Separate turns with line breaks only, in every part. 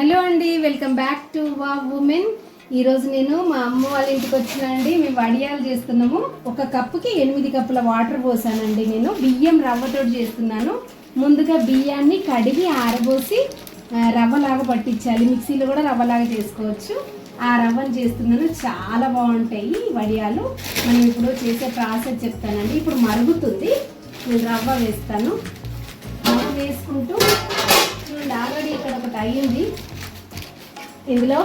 Hello అండి welcome back to వా women. ఈరోజు నేను మా అమ్మ వాళ్ళ ఇంటికి వచ్చినండి మేము వడియాలు చేస్తున్నాము. ఒక కప్పుకి ఎనిమిది కప్పుల వాటర్ పోసానండి నేను. బియ్యం రవ్వతో చేస్తున్నాను. ముందుగా బియ్యాన్ని కడిగి ఆరబోసి రవ్వలాగా పట్టించాలి. మిక్సీలో కూడా రవ్వలాగా చేసుకోవచ్చు. ఆ రవ్వను చేస్తున్నాను. చాలా బాగుంటాయి వడియాలు. మనం ఇప్పుడు చేసే ప్రాసెస్ చెప్తానండి. ఇప్పుడు మరుగుతుంది. నేను రవ్వ వేస్తాను. రవ్వ వేసుకుంటూ ఒకటి అయ్యింది ఇందులో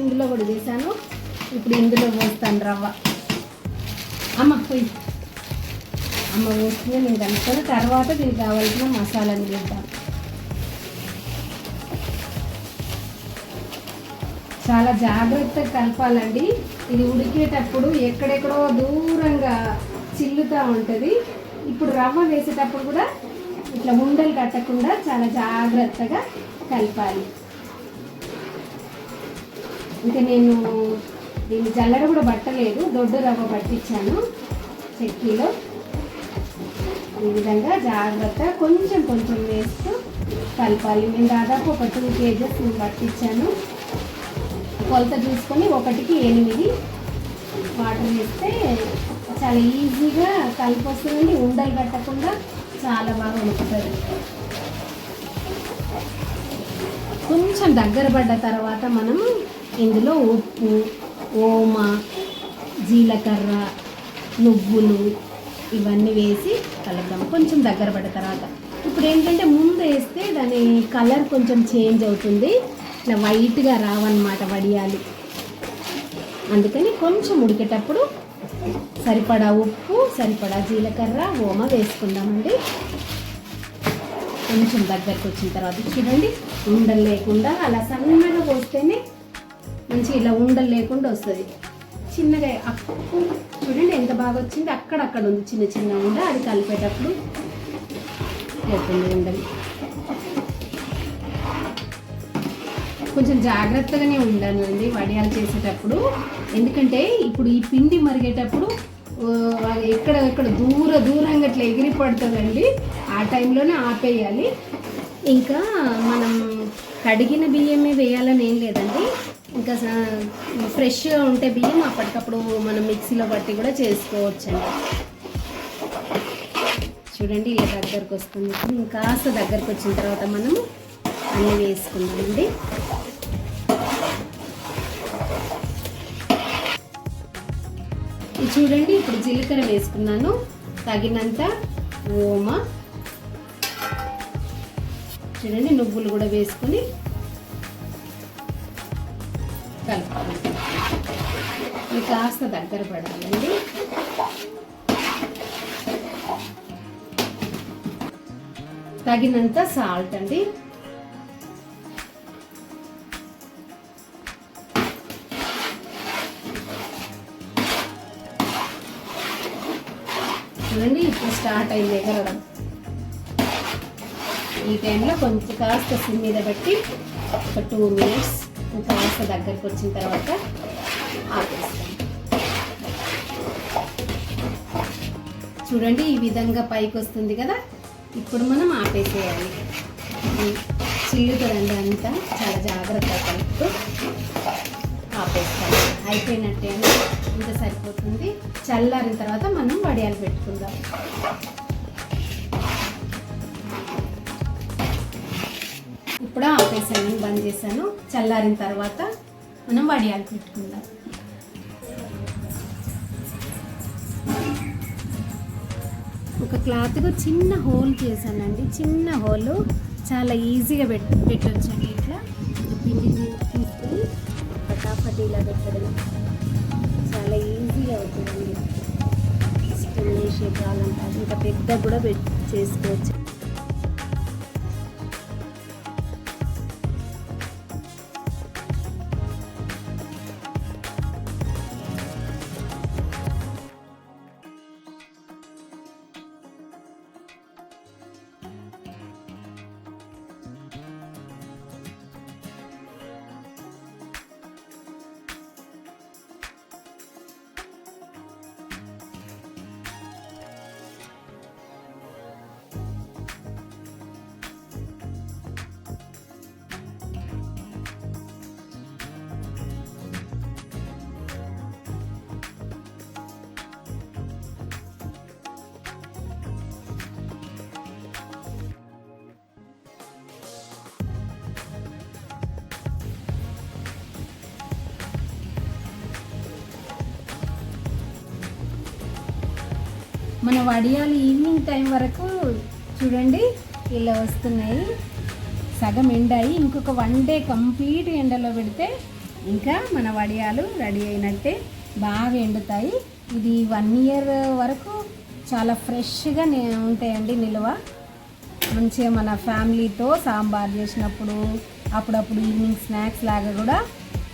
ఇందులో కూడా వేసాను ఇప్పుడు ఇందులో పోస్తాను రవ్వ. అమ్మ పోయి. అమ్మ పోస్తుంది నేను కనుక్కొని తర్వాత దీనికి కావాల్సిన మసాలాని వేద్దాం. చాలా జాగ్రత్తగా కలపాలండి. ఇది ఉడికేటప్పుడు ఎక్కడెక్కడో దూరంగా చిల్లుతూ ఉంటుంది. ఇప్పుడు రవ్వ వేసేటప్పుడు కూడా ఇట్లా ఉండలు కట్టకుండా చాలా జాగ్రత్తగా కలపాలి. ఇంకా నేను దీన్ని జల్లడ కూడా పట్టలేదు దొడ్డు రవ్వ పట్టించాను చెక్కీలో. ఈ విధంగా జాగ్రత్త కొంచెం కొంచెం వేస్తూ కలపాలి. నేను దాదాపు ఒక టూ కేజెస్ నేను పట్టించాను. కొలత చూసుకొని ఒకటికి ఎనిమిది వాటర్ వేస్తే చాలా ఈజీగా కలిపి వస్తుందండి ఉండలు కట్టకుండా చాలా బాగా ఉడుకుతుంది. కొంచెం దగ్గర పడ్డ తర్వాత మనం ఇందులో ఉప్పు ఓమ జీలకర్ర నువ్వులు ఇవన్నీ వేసి కలుపుదాం. కొంచెం దగ్గర పడ్డ తర్వాత. ఇప్పుడు ఏంటంటే ముందు వేస్తే దాని కలర్ కొంచెం చేంజ్ అవుతుంది. ఇట్లా వైట్గా రావన్నమాట వడియాలు. అందుకని కొంచెం ఉడికేటప్పుడు సరిపడా ఉప్పు సరిపడా జీలకర్ర ఓమ వేసుకుందామండి. కొంచెం దగ్గరకు వచ్చిన తర్వాత చూడండి ఉండలు లేకుండా అలా సన్నగా పోస్తేనే మంచి ఇలా ఉండలు లేకుండా వస్తుంది. చిన్నగా అప్పు చూడండి ఎంత బాగా వచ్చింది. అక్కడక్కడ ఉంది చిన్న చిన్న ఉండ అది కలిపేటప్పుడు పోతుంది ఉండలు. కొంచెం జాగ్రత్తగానే ఉండాలండి వడియాలు చేసేటప్పుడు. ఎందుకంటే ఇప్పుడు ఈ పిండి మరిగేటప్పుడు అది ఎక్కడ ఎక్కడ దూర దూరంగా ఇట్లా ఎగిరి పడుతుందండి. ఆ టైంలోనే ఆపేయాలి. ఇంకా మనం కడిగిన బియ్యమే వేయాలని ఏం లేదండి. ఇంకా ఫ్రెష్గా ఉంటే బియ్యం అప్పటికప్పుడు మనం మిక్సీలో పట్టి కూడా చేసుకోవచ్చండి. చూడండి ఇలా దగ్గరకు వస్తుంది. ఇప్పుడు కాస్త దగ్గరకు వచ్చిన తర్వాత మనం అన్నీ వేసుకుందామండి. ఇది చూడండి ఇప్పుడు జీలకర్ర వేసుకున్నాను. తగినంత ఓమ. చూడండి నువ్వులు కూడా వేసుకుని కలపాలి ఇది కాస్త దగ్గర పడాలండి. తగినంత సాల్ట్ అండి. చూడండి ఇప్పుడు స్టార్ట్ అయింది ఎగరడం. ఈ టైంలో కొంచెం కాస్త సిమ్ మీద పెట్టి ఒక టూ మినిట్స్ కాస్త దగ్గరికి వచ్చిన తర్వాత ఆపేస్తాం. చూడండి ఈ విధంగా పైకి వస్తుంది కదా? ఇప్పుడు మనం ఆపేసేయాలి. చిల్లుతుందండి అంతా చాలా జాగ్రత్తగా కలుపుతూ ఆపేస్తాం. అయిపోయినట్టే ఇంత సరిపోతుంది. చల్లారిన తర్వాత మనం వడియాలు పెట్టుకుందాం. ఇప్పుడు ఆపేసాను బంద్ చేశాను. చల్లారిన తర్వాత మనం వడియాలు పెట్టుకుందాం. ఒక క్లాత్కు చిన్న హోల్ చేశానండి. చిన్న హోల్ చాలా ఈజీగా పెట్ పెట్టొచ్చండి ఇట్లా. పిండి పటాపటి ఇలా పెట్టడం చాలా ఈజీ అవుతుంది. స్టెమ్ షేప్ కావాలంటే ఇంకా పెద్ద కూడా పెట్ చేసుకోవచ్చు. మన వడియాలు ఈవినింగ్ టైం వరకు చూడండి ఇలా వస్తున్నాయి. సగం ఎండాయి. ఇంకొక వన్ డే కంప్లీట్ ఎండలో పెడితే ఇంకా మన వడియాలు రెడీ అయినట్టే బాగా ఎండుతాయి. ఇది వన్ ఇయర్ వరకు చాలా ఫ్రెష్గా ఉంటాయండి నిల్వ. మంచిగా మన ఫ్యామిలీతో సాంబార్ చేసినప్పుడు అప్పుడప్పుడు ఈవినింగ్ స్నాక్స్ లాగా కూడా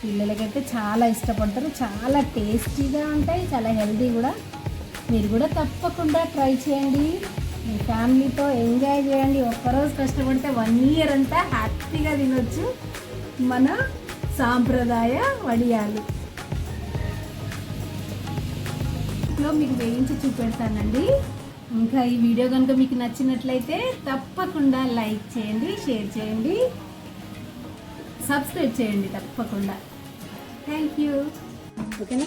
పిల్లలకైతే చాలా ఇష్టపడతారు. చాలా టేస్టీగా ఉంటాయి చాలా హెల్తీ కూడా. మీరు కూడా తప్పకుండా ట్రై చేయండి. మీ ఫ్యామిలీతో ఎంజాయ్ చేయండి. ఒక్కరోజు కష్టపడితే వన్ ఇయర్ అంతా హ్యాపీగా తినొచ్చు. మన సాంప్రదాయ వడియాలు. లో మీకు వేయించి చూపెడతానండి. ఇంకా ఈ వీడియో కనుక మీకు నచ్చినట్లయితే తప్పకుండా లైక్ చేయండి షేర్ చేయండి. సబ్స్క్రైబ్ చేయండి తప్పకుండా. థ్యాంక్ యూ ఓకేనా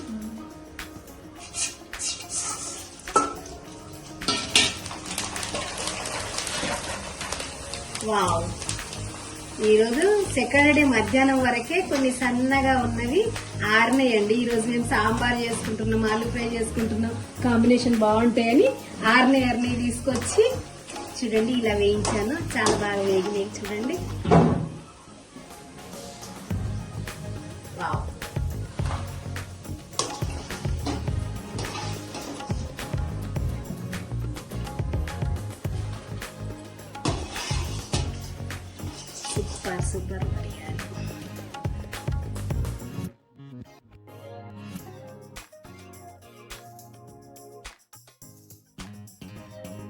వావ్ ఈరోజు సెకండ్ డే మధ్యాహ్నం వరకే కొన్ని సన్నగా ఉన్నవి ఆరినాయండి. ఈరోజు మేము సాంబార్ చేసుకుంటున్నాం ఆలు ఫ్రై చేసుకుంటున్నాం. కాంబినేషన్ బాగుంటాయని ఆరినే ఆరినాయి తీసుకొచ్చి చూడండి ఇలా వేయించాను. చాలా బాగా వేగినాయి. చూడండి. Super, super Maria.